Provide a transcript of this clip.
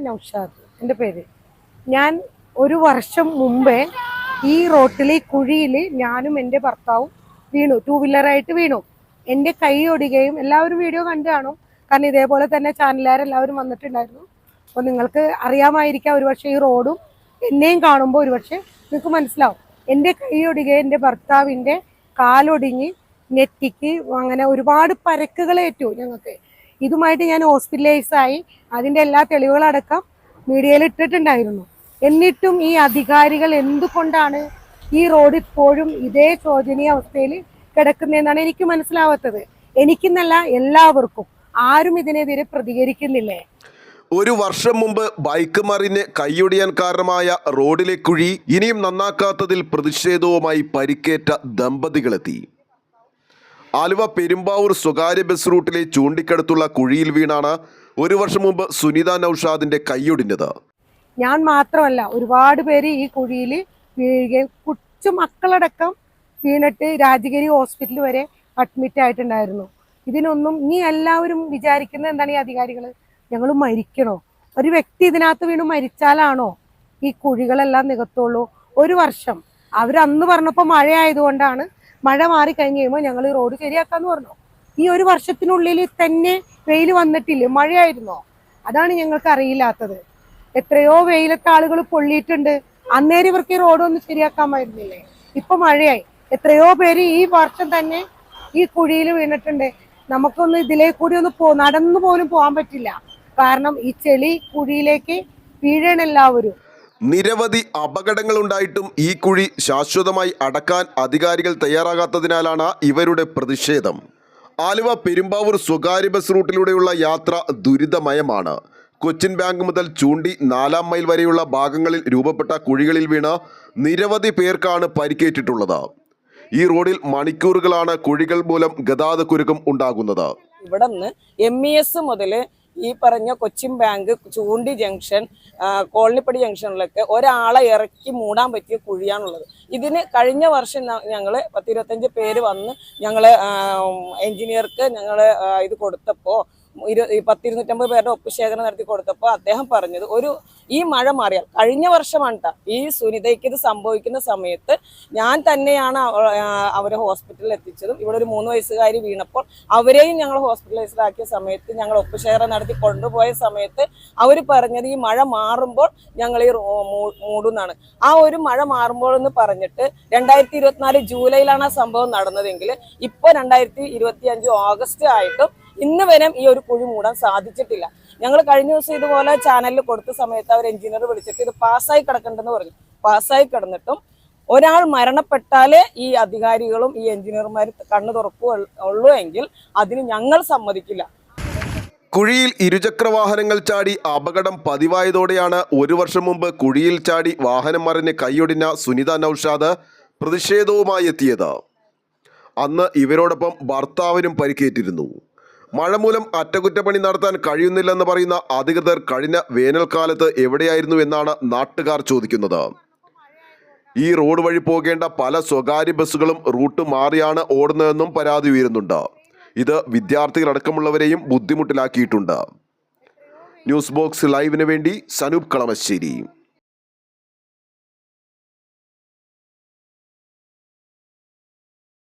നൗഷാദ് എന്റെ പേര്. ഞാൻ ഒരു വർഷം മുമ്പേ ഈ റോട്ടിൽ ഈ കുഴിയിൽ ഞാനും എന്റെ ഭർത്താവും വീണു. ടൂ വീലറായിട്ട് വീണു. എന്റെ കൈ ഒടുകയും എല്ലാവരും വീഡിയോ കണ്ടു കാണും. കാരണം ഇതേപോലെ തന്നെ ചാനലുകാരെല്ലാവരും വന്നിട്ടുണ്ടായിരുന്നു. അപ്പോൾ നിങ്ങൾക്ക് അറിയാമായിരിക്കാം ഒരുപക്ഷെ ഈ റോഡും എന്നെയും കാണുമ്പോൾ ഒരുപക്ഷെ നിങ്ങൾക്ക് മനസ്സിലാവും. എന്റെ കൈ ഒടിയുകയും എന്റെ ഭർത്താവിന്റെ കാലൊടിഞ്ഞ് നെറ്റിക്ക് അങ്ങനെ ഒരുപാട് പരക്കുകളേറ്റു ഞങ്ങൾക്ക്. ഇതുമായിട്ട് ഞാൻ ഹോസ്പിറ്റലൈസ് ആയി. അതിന്റെ എല്ലാ തെളിവുകളടക്കം മീഡിയയിൽ ഇട്ടിട്ടുണ്ടായിരുന്നു. എന്നിട്ടും ഈ അധികാരികൾ എന്തുകൊണ്ടാണ് ഈ റോഡ് ഇപ്പോഴും ഇതേ ശോചനീയ അവസ്ഥയിൽ കിടക്കുന്നതെന്നാണ് എനിക്ക് മനസ്സിലാവാത്തത്. എനിക്കെന്നല്ല എല്ലാവർക്കും ആരും ഇതിനെതിരെ പ്രതികരിക്കുന്നില്ലേ? ഒരു വർഷം മുമ്പ് ബൈക്ക് മറിഞ്ഞ് കൈയൊടിയാൻ കാരണമായ റോഡിലെ കുഴി ഇനിയും നന്നാക്കാത്തതിൽ പ്രതിഷേധവുമായി പരിക്കേറ്റ ദമ്പതികളെത്തി. ആലുവ പെരുമ്പാവൂർ സ്വകാര്യ ബസ് റൂട്ടിലെ ചൂണ്ടിക്കടുത്തുള്ള കുഴിയിൽ വീണാണ് ഒരു വർഷം മുമ്പ് സുനിത നൌഷാദിന്റെ കൈയൊടിഞ്ഞത്. ഞാൻ മാത്രമല്ല ഒരുപാട് പേര് ഈ കുഴിയിൽ വീഴുകയും കൊച്ചു മക്കളടക്കം വീണിട്ട് രാജഗിരി ഹോസ്പിറ്റൽ വരെ അഡ്മിറ്റ് ആയിട്ടുണ്ടായിരുന്നു. ഇതിനൊന്നും ഇനി എല്ലാവരും വിചാരിക്കുന്നത് എന്താണ് ഈ അധികാരികൾ? ഞങ്ങൾ മരിക്കണോ? ഒരു വ്യക്തി ഇതിനകത്ത് വീണ് മരിച്ചാലാണോ ഈ കുഴികളെല്ലാം നികത്തുള്ളൂ? ഒരു വർഷം. അവരന്ന് പറഞ്ഞപ്പോൾ മഴ ആയതുകൊണ്ടാണ് മഴ മാറി കഴിഞ്ഞ് കഴിയുമ്പോൾ ഞങ്ങൾ ഈ റോഡ് ശരിയാക്കാന്ന് പറഞ്ഞു. ഈ ഒരു വർഷത്തിനുള്ളിൽ തന്നെ വെയിൽ വന്നിട്ടില്ല? മഴയായിരുന്നോ? അതാണ് ഞങ്ങൾക്ക് അറിയില്ലാത്തത്. എത്രയോ വെയിലത്തെ ആളുകൾ പൊള്ളിയിട്ടുണ്ട്. അന്നേരം ഇവർക്ക് ഈ റോഡ് ഒന്ന് ശരിയാക്കാമായിരുന്നില്ലേ ഇപ്പൊ മഴയായി. എത്രയോ പേര് ഈ വർഷം തന്നെ ഈ കുഴിയിൽ വീണിട്ടുണ്ട്. നമുക്കൊന്ന് ഇതിലേ കൂടി ഒന്ന് പോ നടന്നു പോലും പോകാൻ പറ്റില്ല. കാരണം ഈ ചെളി കുഴിയിലേക്ക് വീഴണം എല്ലാവരും. നിരവധി അപകടങ്ങൾ ഉണ്ടായിട്ടും ഈ കുഴി ശാശ്വതമായി അടക്കാൻ അധികാരികൾ തയ്യാറാകാത്തതിനാലാണ് ഇവരുടെ പ്രതിഷേധം. ആലുവ പെരുമ്പാവൂർ സ്വകാര്യ ബസ് റൂട്ടിലൂടെയുള്ള യാത്ര ദുരിതമയമാണ്. കൊച്ചിൻ ബാങ്ക് മുതൽ ചൂണ്ടി നാലാം മൈൽ വരെയുള്ള ഭാഗങ്ങളിൽ രൂപപ്പെട്ട കുഴികളിൽ വീണ് നിരവധി പേർക്കാണ് പരിക്കേറ്റിട്ടുള്ളത്. ഈ റോഡിൽ മണിക്കൂറുകളാണ് കുഴികൾ മൂലം ഗതാഗതക്കുരുക്കം ഉണ്ടാകുന്നത്. ഇവിടെ നിന്ന് എം ഇ എസ് മുതൽ ഈ പറഞ്ഞ കൊച്ചിൻ ബാങ്ക് ചൂണ്ടി ജംഗ്ഷൻ കോളനിപ്പടി ജംഗ്ഷനിലൊക്കെ ഒരാളെ ഇറക്കി മൂടാൻ പറ്റിയ കുഴിയാണുള്ളത്. ഇതിന് കഴിഞ്ഞ വർഷം ഞങ്ങൾ പത്തിരുപത്തഞ്ച് പേര് വന്ന് ഞങ്ങൾ എഞ്ചിനീയർക്ക് ഞങ്ങൾ ഇത് കൊടുത്തപ്പോൾ ഇരു പത്തിരുന്നൂറ്റമ്പത് പേരുടെ ഒപ്പുശേഖരണം നടത്തി കൊടുത്തപ്പോൾ അദ്ദേഹം പറഞ്ഞത് ഒരു ഈ മഴ മാറിയാൽ കഴിഞ്ഞ വർഷമാണ് ഈ സുനിതയ്ക്ക് ഇത് സംഭവിക്കുന്ന സമയത്ത് ഞാൻ തന്നെയാണ് അവരെ ഹോസ്പിറ്റലിൽ എത്തിച്ചതും. ഇവിടെ ഒരു മൂന്ന് വയസ്സുകാരി വീണപ്പോൾ അവരെയും ഞങ്ങൾ ഹോസ്പിറ്റലൈസ്ഡ് ആക്കിയ സമയത്ത് ഞങ്ങൾ ഒപ്പുശേഖരണം നടത്തി കൊണ്ടുപോയ സമയത്ത് അവർ പറഞ്ഞത് ഈ മഴ മാറുമ്പോൾ ഞങ്ങൾ ഈ മൂടുന്നാണ്. ആ ഒരു മഴ മാറുമ്പോൾ എന്ന് പറഞ്ഞിട്ട് രണ്ടായിരത്തി ഇരുപത്തിനാല് ജൂലൈയിലാണ് ആ സംഭവം നടന്നതെങ്കിൽ ഇപ്പോൾ രണ്ടായിരത്തി ഇരുപത്തി അഞ്ച് ഓഗസ്റ്റ് ആയിട്ടും ഇന്ന് വരെ ഈ ഒരു കുഴി മൂടാൻ സാധിച്ചിട്ടില്ല. ഞങ്ങൾ കഴിഞ്ഞ ദിവസം ഇതുപോലെ ചാനലിൽ കൊടുത്ത സമയത്ത് അവർ എഞ്ചിനീയർ വിളിച്ചിട്ട് ഇത് പാസ്സായി കിടക്കണ്ടെന്ന് പറഞ്ഞു. പാസ്സായി കിടന്നിട്ടും ഒരാൾ മരണപ്പെട്ടാലേ ഈ അധികാരികളും ഈ എഞ്ചിനീയർമാർ കണ്ണു തുറക്കുകയുള്ളൂ എങ്കിൽ അതിന് ഞങ്ങൾ സമ്മതിക്കില്ല. കുഴിയിൽ ഇരുചക്ര വാഹനങ്ങൾ ചാടി അപകടം പതിവായതോടെയാണ് ഒരു വർഷം മുമ്പ് കുഴിയിൽ ചാടി വാഹനം മറിഞ്ഞ് കൈയൊടിഞ്ഞ സുനിത നൌഷാദ് പ്രതിഷേധവുമായി എത്തിയത്. അന്ന് ഇവരോടൊപ്പം ഭർത്താവിനും പരിക്കേറ്റിരുന്നു. മഴ മൂലം അറ്റകുറ്റപ്പണി നടത്താൻ കഴിയുന്നില്ലെന്ന് പറയുന്ന അധികൃതർ കഴിഞ്ഞ വേനൽക്കാലത്ത് എവിടെയായിരുന്നു എന്നാണ് നാട്ടുകാർ ചോദിക്കുന്നത്. ഈ റോഡ് വഴി പോകേണ്ട പല സ്വകാര്യ ബസ്സുകളും റൂട്ട് മാറിയാണ് ഓടുന്നതെന്നും പരാതി ഉയരുന്നുണ്ട്. ഇത് വിദ്യാർത്ഥികളടക്കമുള്ളവരെയും ബുദ്ധിമുട്ടിലാക്കിയിട്ടുണ്ട്. ന്യൂസ് ബോക്സ് ലൈവിന് വേണ്ടി സനൂപ് കളമശ്ശേരി.